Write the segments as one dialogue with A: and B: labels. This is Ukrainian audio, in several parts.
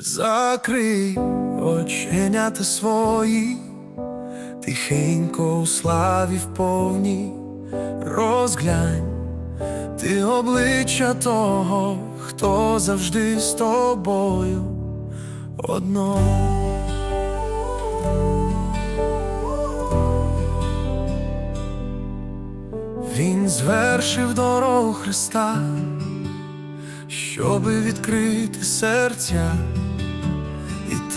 A: Закрий оченята свої, тихенько у славі вповні, розглянь ти обличчя того, хто завжди з тобою одно. Він звершив дорогу Христа, щоби відкрити серця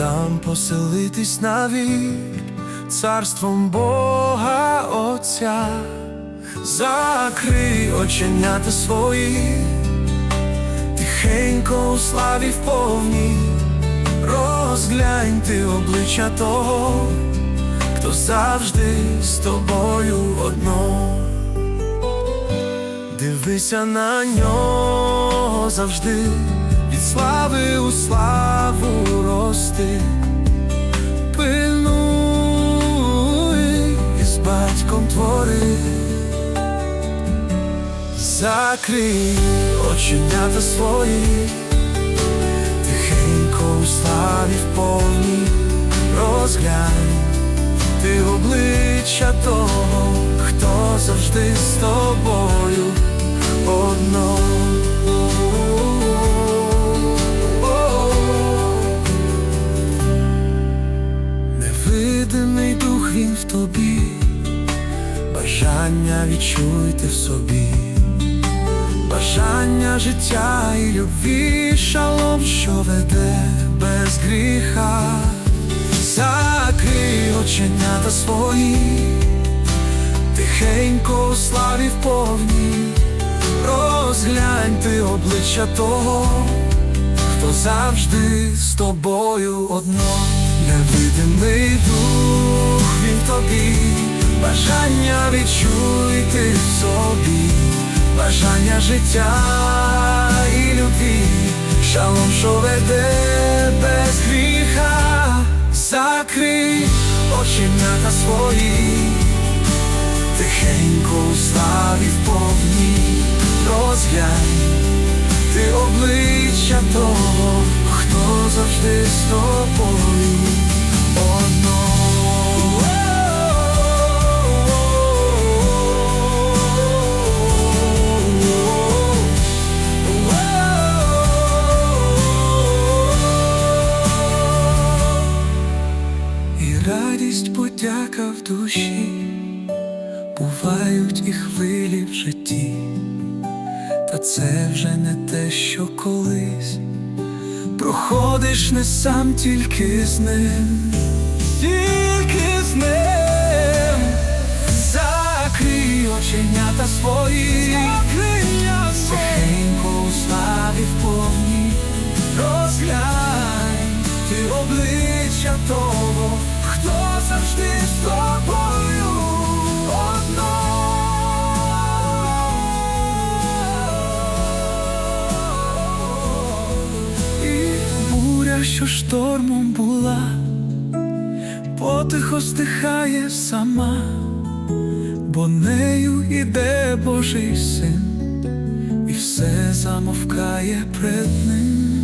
A: там поселитись навік царством Бога Отця. Закрий оченята свої, тихенько у славі вповні, розглянь ти обличчя того, хто завжди з тобою одно. Дивися на нього завжди, від слави у славу рости. Пильнуй і з батьком твори. Закрий оченята свої, тихенько у славі вповні, розглянь ти обличчя того, хто завжди з тобою він в тобі, бажання відчуйте в собі, бажання життя і любві, шалом, що веде без гріха, закрий оченята свої, тихенько у славі розглянь ти обличчя того, хто завжди з тобою одно, невидимий дух він в тобі, бажання відчуйти в собі, бажання життя і любві, шалом, що веде без гріха, закрий оченята свої, тихенько у славі вповні, розглянь ти обличчя того, хто завжди з тобою радість подяка в душі, бувають і хвилі в житті. Та це вже не те, що колись. Проходиш не сам тільки з ним, тільки з ним, закрий оченята свої, обличчя того, хто завжди з тобою одно. І буря, що штормом була, потихо стихає сама, бо нею іде Божий син, і все замовкає пред ним.